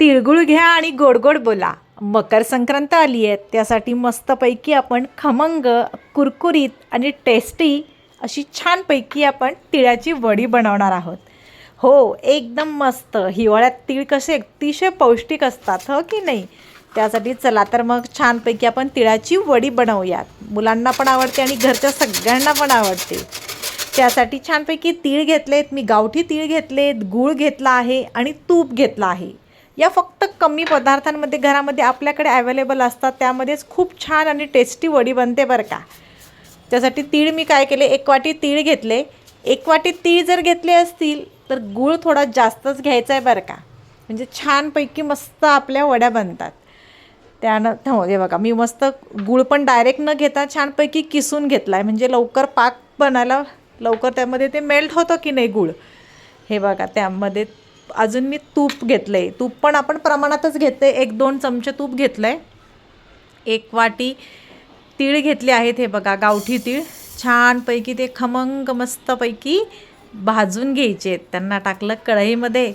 तिळगुळ घ्या आणि गोड गोड बोला. मकर संक्रांत आली आहे. त्यासाठी मस्तपैकी आपण खमंग कुरकुरीत आणि टेस्टी अशी छानपैकी आपण तिळाची वडी बनवणार आहोत. हो एकदम मस्त. हिवाळ्यात तीळ कसे अतिशय पौष्टिक असतात हो की नाही? त्यासाठी चला तर मग छानपैकी आपण तिळाची वडी बनवूयात. मुलांना पण आवडते आणि घरच्या सगळ्यांना पण आवडते. त्यासाठी छानपैकी तीळ घेतलेत. मी गावठी तीळ घेतलेत गूळ घेतला आहे आणि तूप घेतला आहे. या फक्त कमी पदार्थांमध्ये घरामध्ये आपल्याकडे अवेलेबल असतात त्यामध्येच खूप छान आणि टेस्टी वडी बनते बरं का. त्यासाठी तीळ मी काय केले एक वाटी तीळ घेतले. एक वाटी तीळ जर घेतले असतील तर गूळ थोडा जास्तच घ्यायचा आहे बरं का. म्हणजे छानपैकी मस्त आपल्या वड्या बनतात. त्यानं हो हे बघा मी मस्त गूळ पण डायरेक्ट न घेता छानपैकी किसून घेतला आहे म्हणजे लवकर पाक बनायला लवकर त्यामध्ये ते मेल्ट होतं की नाही गूळ? हे बघा त्यामध्ये अजून मी तूप घेतलं आहे तूप पण आपण प्रमाणातच घेते एक दोन चमचे तूप घेतलं आहे एक वाटी तीळ घेतले आहेत हे बघा गावठी तीळ. छानपैकी ते खमंग मस्तपैकी भाजून घ्यायचे. आहेत त्यांना टाकलं कढईमध्ये.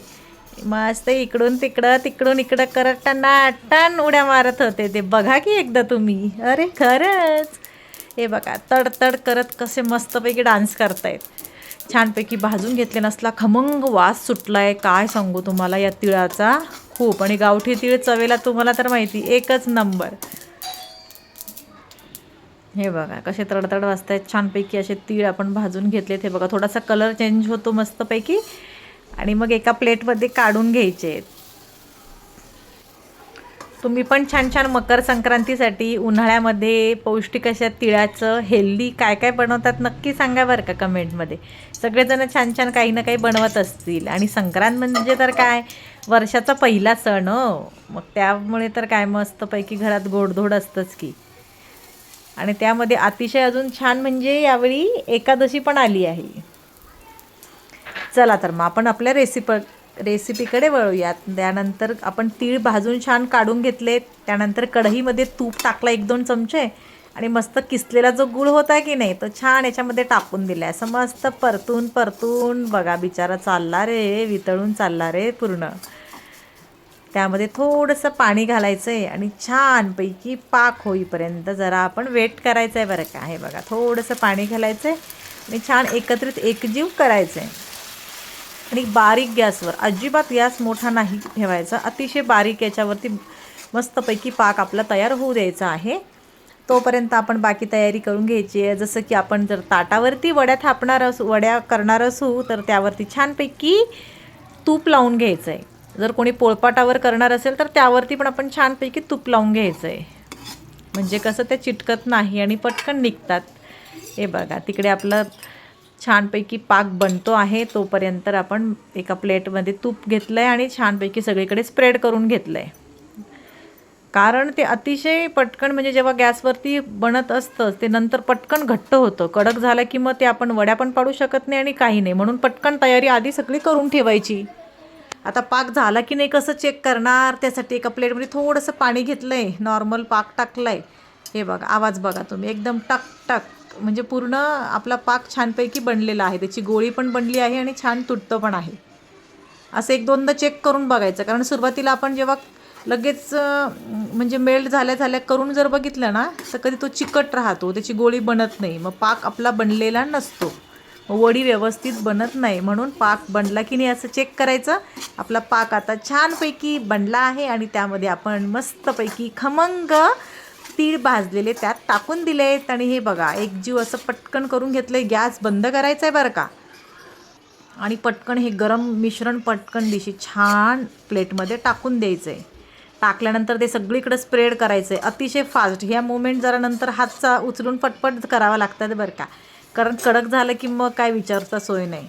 मस्त इकडून तिकडं तिकडून इकडं करत त्यांना टन उड्या मारत होते ते. बघा की एकदा तुम्ही. अरे खरंच. हे बघा तडतड करत कसे मस्तपैकी डान्स करतायत. छानपैकी भाजून घेतले नसला खमंग वास सुटलाय. काय सांगू तुम्हाला या तिळाचा? खूप. आणि गावठी तिळ चवेला तुम्हाला तर माहिती एकच नंबर. हे बघा कसे तडतड वाजतायत. छानपैकी असे तीळ आपण भाजून घेतलेत. हे बघा थोडासा कलर चेंज होतो मस्तपैकी. आणि मग एका प्लेटमध्ये काढून घ्यायचे. आहेत तुम्ही पण छान छान मकर संक्रांतीसाठी उन्हाळ्यामध्ये पौष्टिक अशा तिळाचं हेल्दी काय काय बनवतात नक्की सांगा बरं का कमेंटमध्ये. सगळेजण छान छान काही ना काही बनवत असतील. आणि संक्रांत म्हणजे तर काय? वर्षाचा पहिला सण हो. मग त्यामुळे तर काय मस्तपैकी घरात गोडधोड असतंच की. आणि त्यामध्ये अतिशय अजून छान म्हणजे यावेळी एकादशी पण आली आहे. चला तर मग आपण आपल्या रेसिप रेसिपीकडे वळूयात. त्यानंतर आपण तीळ भाजून छान काढून घेतले त्यानंतर कढईमध्ये तूप टाकला एक दोन चमचे आणि मस्त किसलेला जो गुळ होता की नाही तो छान याच्यामध्ये टाकून दिला असं मस्त परतून परतून बघा बिचारा चालला रे वितळून चालला रे पूर्ण. त्यामध्ये थोडंसं पाणी घालायचं आहे आणि छानपैकी पाक होईपर्यंत जरा आपण वेट करायचं आहे बरं का. हे बघा थोडंसं पाणी घालायचं आहे आणि छान एकत्रित एकजीव करायचं आहे आणि बारीक गॅसवर. अजिबात गॅस मोठा नाही ठेवायचा. अतिशय बारीक याच्यावरती मस्तपैकी पाक आपला तयार होऊ द्यायचा आहे. तोपर्यंत आपण बाकी तयारी करून घ्यायची आहे. जसं की आपण जर ताटावरती वड्या थापणार असू वड्या करणार असू तर त्यावरती छानपैकी तूप लावून घ्यायचं आहे जर कोणी पोळपाटावर करणार असेल तर त्यावरती पण आपण छानपैकी तूप लावून घ्यायचं आहे म्हणजे कसं ते चिटकत नाही आणि पटकन निघतात. हे बघा तिकडे आपलं छानपैकी पाक बनतो आहे तोपर्यंत आपण एका प्लेटमध्ये तूप घेतलं आहे आणि छानपैकी सगळीकडे स्प्रेड करून घेतलं आहे कारण ते अतिशय पटकन म्हणजे जेव्हा गॅसवरती बनत असतं ते नंतर पटकन घट्ट होतं. कडक झालं की मग ते आपण वड्या पण पाडू शकत नाही आणि काही नाही. म्हणून पटकन तयारी आधी सगळी करून ठेवायची. आता पाक झाला की नाही कसं चेक करणार? त्यासाठी एका प्लेटमध्ये थोडंसं पाणी घेतलं आहे नॉर्मल पाक टाकलं आहे हे बघा आवाज बघा तुम्ही. एकदम टक टक म्हणजे पूर्ण आपला पाक छानपैकी बनलेला आहे. त्याची गोळी पण बनली आहे आणि छान तुटतं पण आहे. असं एक दोनदा चेक करून बघायचं. कारण सुरुवातीला आपण जेव्हा लगेच म्हणजे मेल्ट झाल्या झाल्या करून जर बघितलं ना तर कधी तो चिकट राहतो. त्याची गोळी बनत नाही. मग पाक आपला बनलेला नसतो. वडी व्यवस्थित बनत नाही. म्हणून पाक बनला की नाही असं चेक करायचं. आपला पाक आता छानपैकी बनला आहे आणि त्यामध्ये आपण मस्तपैकी खमंग तीळ भाजलेले त्यात टाकून दिलेत आणि हे बघा एक जीव असं पटकन करून घेतलं आहे गॅस बंद करायचा आहे बरं का? आणि पटकन हे गरम मिश्रण पटकन दिशी छान प्लेटमध्ये टाकून द्यायचं आहे टाकल्यानंतर ते सगळीकडे स्प्रेड करायचं आहे अतिशय फास्ट. ह्या मोमेंट जरा नंतर हातचा उचलून पटपट करावा लागतात बरं का? कारण कडक झालं की मग काय विचारता सोय नाही.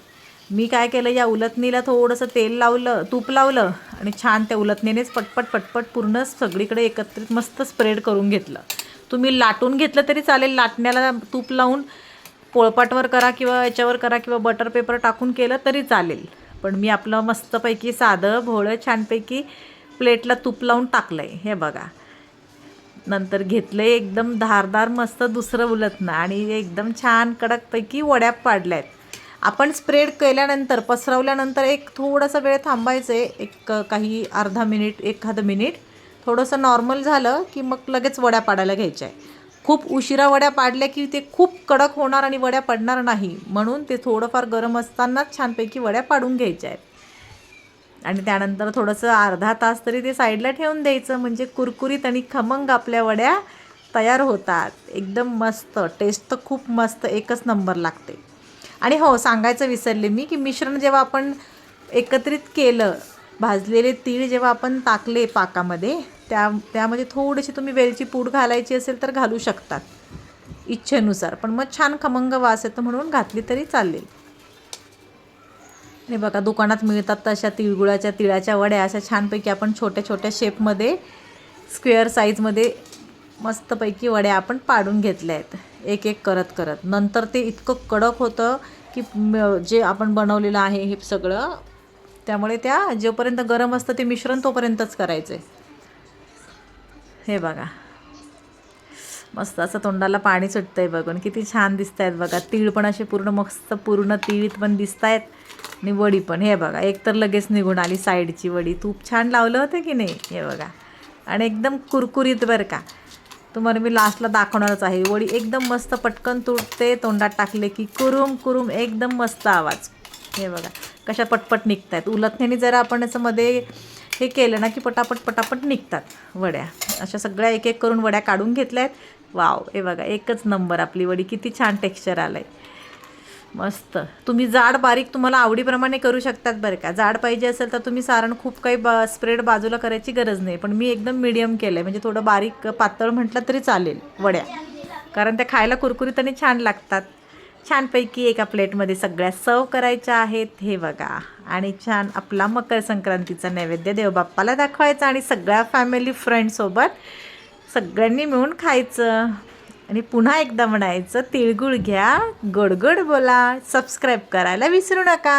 मी काय केलं या उलथणीला थोडंसं तेल लावलं तूप लावलं आणि छान त्या उलटणीनेच पटपट पटपट पूर्ण सगळीकडे एकत्रित मस्त स्प्रेड करून घेतलं. तुम्ही लाटून घेतलं तरी चालेल लाटण्याला तूप लावून पोळपाटवर करा किंवा याच्यावर करा किंवा बटर पेपर टाकून केलं तरी चालेल. पण मी आपलं मस्तपैकी साधं भोळं छानपैकी प्लेटला तूप लावून टाकलं आहे हे बघा. नंतर घेतलं एकदम धारदार मस्त दुसरं उलटणं आणि एकदम छान कडकपैकी वड्या पाडल्या आहेत आपण स्प्रेड केल्यानंतर पसरवल्यानंतर एक थोडासा वेळ थांबायचं आहे एक काही अर्धा मिनिट एखादं मिनिट थोडंसं नॉर्मल झालं की मग लगेच वड्या पाडायला घ्यायच्या आहे. खूप उशिरा वड्या पाडल्या की ते खूप कडक होणार आणि वड्या पडणार नाही. म्हणून ते थोडंफार गरम असतानाच छानपैकी वड्या पाडून घ्यायच्या आहेत. आणि त्यानंतर थोडंसं अर्धा तास तरी ते साईडला ठेवून द्यायचं. म्हणजे कुरकुरीत आणि खमंग आपल्या वड्या तयार होतात. एकदम मस्त. टेस्ट तर खूप मस्त. एकच नंबर लागते. आणि हो सांगायचं विसरले मी की मिश्रण जेव्हा आपण एकत्रित केलं भाजलेले तीळ जेव्हा आपण टाकले पाकामध्ये त्या त्यामध्ये थोडीशी तुम्ही वेलची पूड घालायची असेल तर घालू शकतात इच्छेनुसार. पण मग छान खमंग वास येतो म्हणून घातली तरी चालेल. आणि बघा दुकानात मिळतात तशा तिळगुळाच्या तिळाच्या वड्या अशा छानपैकी आपण छोट्या छोट्या शेपमध्ये स्क्वेअर साईजमध्ये मस्तपैकी वड्या आपण पाडून घेतल्या आहेत. एक एक करत करत नंतर ते इतकं कडक होतं की जे आपण बनवलेलं आहे हे सगळं त्यामुळे त्या जोपर्यंत गरम असतं ते मिश्रण तोपर्यंतच करायचं आहे हे बघा. मस्त असं तोंडाला पाणी सुटतं आहे बघून. किती छान दिसत आहेत बघा. तीळ पण असे पूर्ण मस्त पूर्ण तीळीत पण दिसत आहेत आणि वडी पण. हे बघा. एक तर लगेच निघून आली साईडची वडी. तूप छान लावलं होतं की नाही? हे बघा. आणि एकदम कुरकुरीत बरं का. तुम्हाला मी लास्टला दाखवणारच आहे. वडी एकदम मस्त पटकन तुटते तोंडात टाकले की कुरुम कुरुम एकदम मस्त आवाज. हे बघा कशा पटपट निघत आहेत उलथण्याने जरा आपण याचं मध्ये हे केलं ना की पटापट पटापट निघतात वड्या. अशा सगळ्या एक एक करून वड्या काढून घेतल्या आहेत वाव हे बघा एकच नंबर आपली वडी. किती छान टेक्स्चर आलं आहे मस्त. तुम्ही जाड बारीक तुम्हाला आवडीप्रमाणे करू शकतात बरं का. जाड पाहिजे असेल तर तुम्ही सारण खूप काही बा स्प्रेड बाजूला करायची गरज नाही. पण मी एकदम मिडियम केलं आहे म्हणजे थोडं बारीक पातळ म्हटलं तरी चालेल वड्या. कारण त्या खायला कुरकुरीत आणि छान लागतात. छानपैकी एका प्लेटमध्ये सगळ्या सर्व करायच्या आहेत. हे बघा. आणि छान आपला मकर संक्रांतीचा नैवेद्य देवबाप्पाला दाखवायचा आणि सगळ्या फॅमिली फ्रेंडसोबत सगळ्यांनी मिळून खायचं. आणि पुन्हा एकदा म्हणायचं तिळगुळ घ्या गडगड बोला सबस्क्राईब करायला विसरू नका.